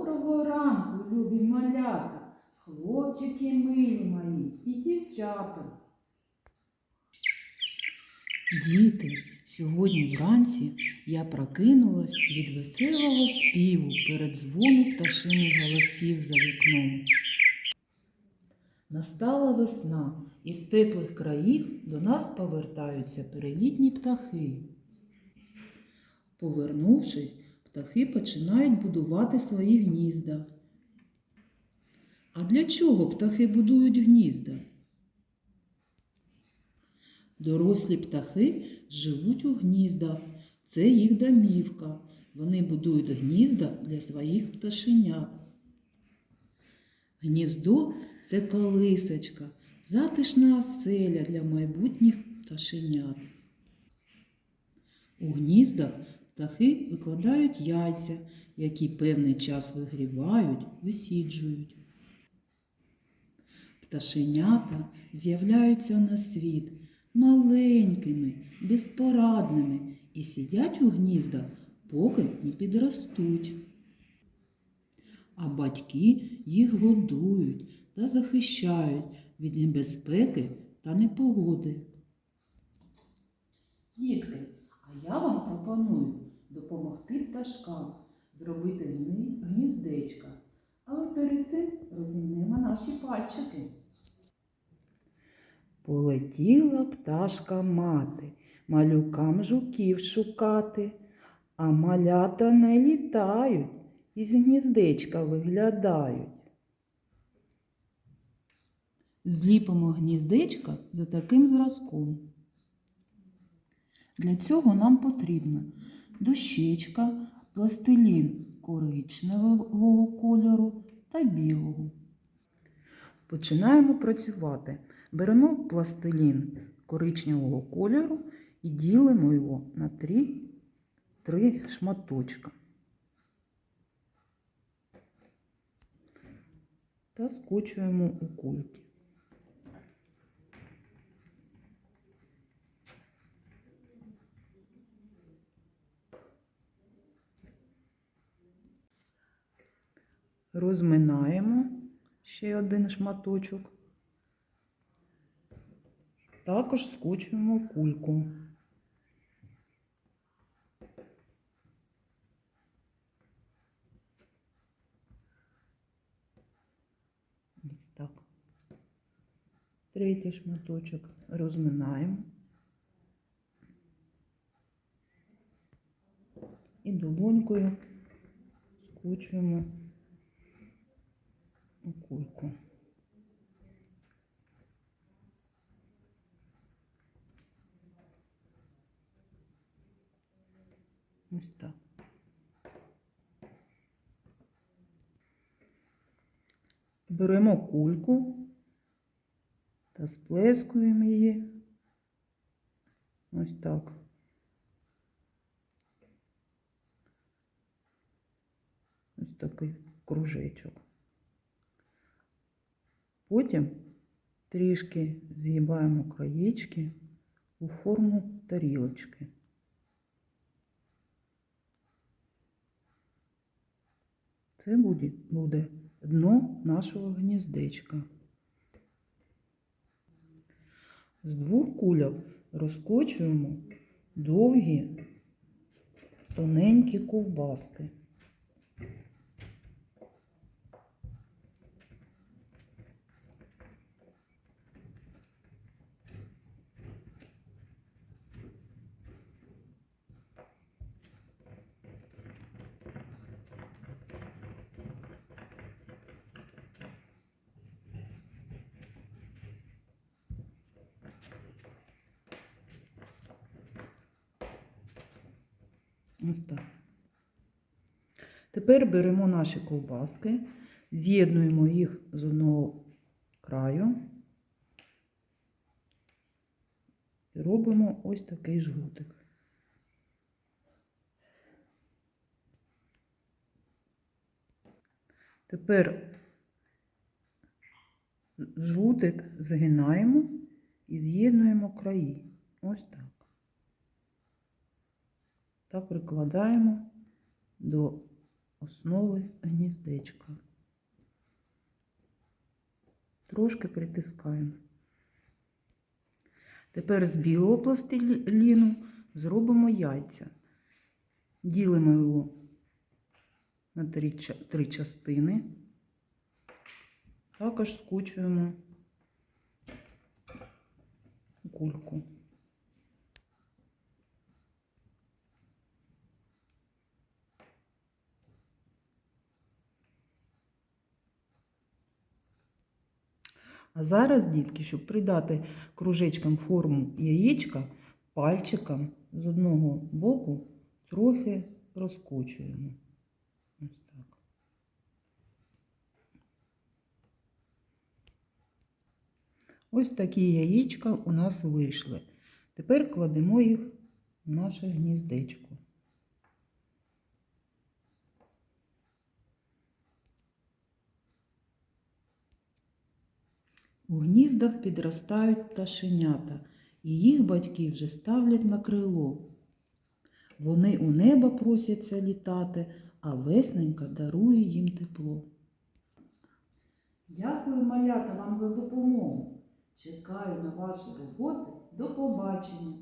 Доброго ранку, любі малята, хлопчики милі мої і дівчата. Діти, сьогодні вранці я прокинулась від веселого співу перед дзвону пташиних голосів за вікном. Настала весна, і з теплих країв до нас повертаються перелітні птахи. Повернувшись, птахи починають будувати свої гнізда. А для чого птахи будують гнізда? Дорослі птахи живуть у гніздах. Це їх домівка. Вони будують гнізда для своїх пташенят. Гніздо це колисочка, затишна оселя для майбутніх пташенят. У гніздах птахи викладають яйця, які певний час вигрівають, висіджують. Пташенята з'являються на світ маленькими, безпорадними і сидять у гніздах, поки не підростуть. А батьки їх годують та захищають від небезпеки та непогоди. Дітки, а я вам пропоную допомогти пташкам зробити гніздечка. Але перед цим розімнемо наші пальчики. Полетіла пташка мати, малюкам жуків шукати, а малята не літають, із гніздечка виглядають. Зліпимо гніздечка за таким зразком. Для цього нам потрібно дощечка, пластилін коричневого кольору та білого. Починаємо працювати. Беремо пластилін коричневого кольору і ділимо його на три, три шматочка. Та скочуємо у кульки. Розминаємо ще один шматочок. Також скочуємо кульку. Ось так. Третій шматочок розминаємо. І долонькою скочуємо кульку. Ось так. Беремо кульку та сплескуємо її. Ось так. Ось такий кружечок. Потім трішки з'їбаємо краєчки у форму тарілочки. Це буде, буде дно нашого гніздечка. З двох кульок розкочуємо довгі тоненькі ковбаски. Ось так. Тепер беремо наші ковбаски, з'єднуємо їх з одного краю і робимо ось такий жгутик. Тепер жгутик згинаємо і з'єднуємо краї. Ось так. Та прикладаємо до основи гніздечка. Трошки притискаємо. Тепер з білого пластиліну зробимо яйця. Ділимо його на три, три частини. Також скучуємо кульку. А зараз, дітки, щоб придати кружечкам форму яєчка, пальчиком з одного боку трохи розкочуємо. Ось так. Ось такі яєчка у нас вийшли. Тепер кладемо їх в наше гніздечко. У гніздах підростають пташенята, і їх батьки вже ставлять на крило. Вони у небо просяться літати, а весненька дарує їм тепло. Дякую, малята, вам за допомогу. Чекаю на ваші роботи. До побачення.